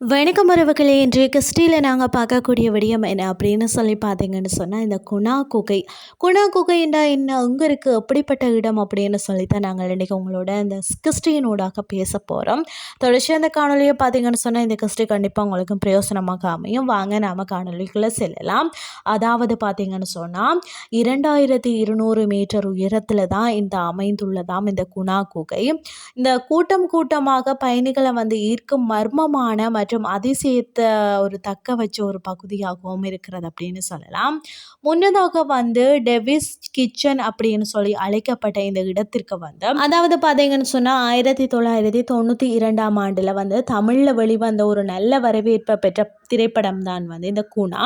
வணக்கம் உறவுகளே இன்றைய கிறிஸ்டியில் நாங்கள் பார்க்கக்கூடிய விடயம் என்ன அப்படின்னு சொல்லி பார்த்தீங்கன்னு சொன்னால் இந்த குணா குகை. குணா குகைண்டா என்ன? அங்கே இருக்குது அப்படிப்பட்ட இடம் அப்படின்னு சொல்லி தான் நாங்கள் இன்றைக்கி உங்களோட இந்த கிறிஸ்டியனோடாக பேச போகிறோம் தொடர்ச்சி அந்த காணொலியை பார்த்தீங்கன்னு சொன்னால் இந்த கிறிஸ்டி கண்டிப்பாக உங்களுக்கு பிரயோசனமாக அமையும். வாங்க நாம் காணொலிக்குள்ளே செல்லலாம். அதாவது பார்த்தீங்கன்னு சொன்னால் இரண்டாயிரத்தி இருநூறு மீட்டர் உயரத்தில் தான் இந்த அமைந்துள்ளதாம் இந்த குணா குகை. இந்த கூட்டம் கூட்டமாக பயணிகளை வந்து ஈர்க்கும் மர்மமான மற்றும் அதிசயத்தை ஒரு தக்க வச்ச ஒரு பகுதியாகவும் இருக்கிறது அப்படின்னு சொல்லலாம். முன்னதாக வந்து டெவிஸ் கிச்சன் அப்படின்னு சொல்லி அழைக்கப்பட்ட இந்த இடத்திற்கு வந்து அதாவது பார்த்தீங்கன்னு சொன்னால் ஆயிரத்தி தொள்ளாயிரத்தி தொண்ணூற்றி இரண்டாம் ஆண்டில் வந்து தமிழில் வெளிவந்த ஒரு நல்ல வரவேற்பை பெற்ற திரைப்படம் தான் வந்து இந்த குணா.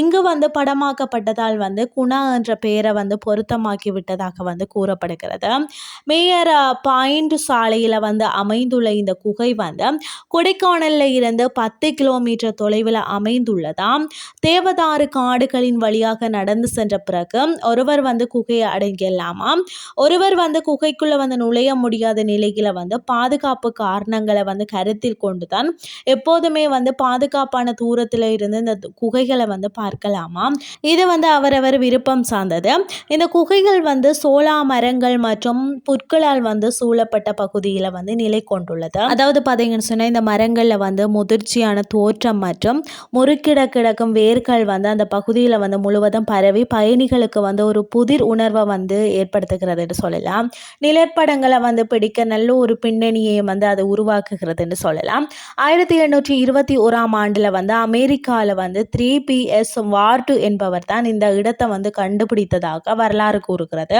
இங்கு வந்து படமாக்கப்பட்டதால் வந்து குணா என்ற பெயரை வந்து பொருத்தமாக்கி விட்டதாக வந்து கூறப்படுகிறது. மேயர் பாயிண்ட் சாலையில் வந்து அமைந்துள்ள இந்த குகை வந்து கொடைக்கானலில் இருந்து பத்து கிலோமீட்டர் தொலைவில் அமைந்துள்ளதாம் தேவதாறு காடுகளின் வழியாக நடந்து சென்ற பிறகு ஒருவர் வந்து குகையை அடங்கிடலாமா ஒருவர் வந்து குகைக்குள்ளே வந்து நுழைய முடியாத நிலையில் வந்து பாதுகாப்பு காரணங்களை வந்து கருத்தில் கொண்டுதான் எப்போதுமே வந்து பாதுகாப்பான தூரத்தில் இருந்து இந்த குகைகளை வந்து பார்க்கலாமா? இது வந்து அவரவர் விருப்பம் சார்ந்தது. இந்த குகைகள் வந்து சோளா மரங்கள் மற்றும் புற்களால் வந்து சூழப்பட்ட பகுதியில் வந்து நிலை கொண்டுள்ளது. அதாவது பார்த்தீங்கன்னு சொன்னால் இந்த மரங்களில் வந்து முதிர்ச்சியான தோற்றம் மற்றும் முறுக்கிட கிடக்கும் வேர்கள் வந்து அந்த பகுதியில் வந்து முழுவதும் பரவி பயணிகளுக்கு வந்து ஒரு புதிர் உணர்வை வந்து ஏற்படுத்துகிறதுன்னு சொல்லலாம். நிழற்படங்களை வந்து பிடிக்க நல்ல ஒரு பின்னணியை வந்து அதை உருவாக்குகிறதுன்னு சொல்லலாம். ஆயிரத்தி எண்ணூற்றி இருபத்தி ஓராம் ஆண்டில் வந்து அமெரிக்காவில் வந்து த்ரீ பிஎஸ் வார்டு என்பவர் தான் இந்த இடத்தை வந்து கண்டுபிடித்ததாக வரலாறு கூறுகிறது.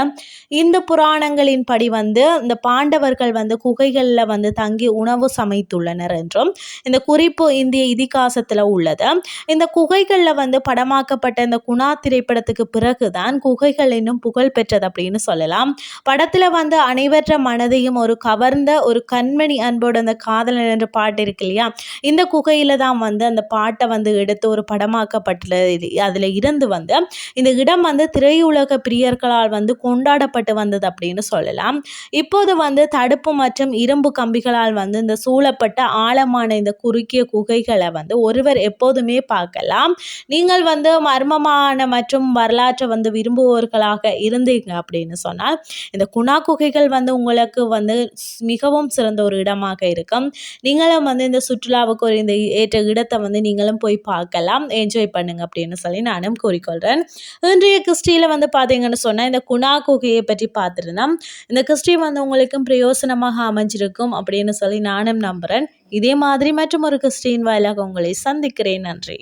இந்த புராணங்களின் படி வந்து இந்த பாண்டவர்கள் வந்து குகைகளில் வந்து தங்கி உணவு சமைத்துள்ளனர் என்றும் இந்த குறிப்பு இந்திய இதிகாசத்தில் உள்ளது. இந்த குகைகளில் வந்து படமாக்கப்பட்ட இந்த குணா திரைப்படத்துக்கு பிறகுதான் குகைகள் இன்னும் புகழ் பெற்றது அப்படின்னு சொல்லலாம். படத்தில் வந்து அனைவற்ற மனதையும் ஒரு கவர்ந்த ஒரு கண்மணி அன்போடு அந்த காதலன் என்ற பாட்டு இருக்கு இல்லையா? இந்த குகையில் தான் வந்து அந்த பா பாட்டை வந்து எடுத்து ஒரு படமாக்கப்பட்டுள்ளது அதில் இருந்து வந்து இந்த இடம் வந்து திரையுலக பிரியர்களால் வந்து கொண்டாடப்பட்டு வந்தது அப்படின்னு சொல்லலாம். இப்போது வந்து தடுப்பு மற்றும் இரும்பு கம்பிகளால் வந்து இந்த சூழப்பட்ட ஆழமான இந்த குறுகிய குகைகளை வந்து ஒருவர் எப்போதுமே பார்க்கலாம். நீங்கள் வந்து மர்மமான மற்றும் வரலாற்றை வந்து விரும்புவோர்களாக இருந்தீங்க அப்படின்னு சொன்னால் இந்த குணா குகைகள் வந்து உங்களுக்கு வந்து மிகவும் சிறந்த ஒரு இடமாக இருக்கும். நீங்களும் வந்து இந்த சுற்றுலாவுக்கு ஒரு இந்த ஏற்ற இடத்தை வந்து நீங்களும் போய் பார்க்கலாம். என்ஜாய் பண்ணுங்க அப்படின்னு சொல்லி நானும் கூறிக்கொள்கிறேன் இன்றைய கிறிஸ்டியில் வந்து பார்த்தீங்கன்னு சொன்னால் இந்த குணா குகையை பற்றி பார்த்துருந்தோம் இந்த கிறிஸ்டி வந்து உங்களுக்கும் பிரயோசனமாக அமைஞ்சிருக்கும் அப்படின்னு சொல்லி நானும் நம்புகிறேன் இதே மாதிரி மற்றும் ஒரு கிறிஸ்டின் வாயிலாக உங்களை சந்திக்கிறேன். நன்றி.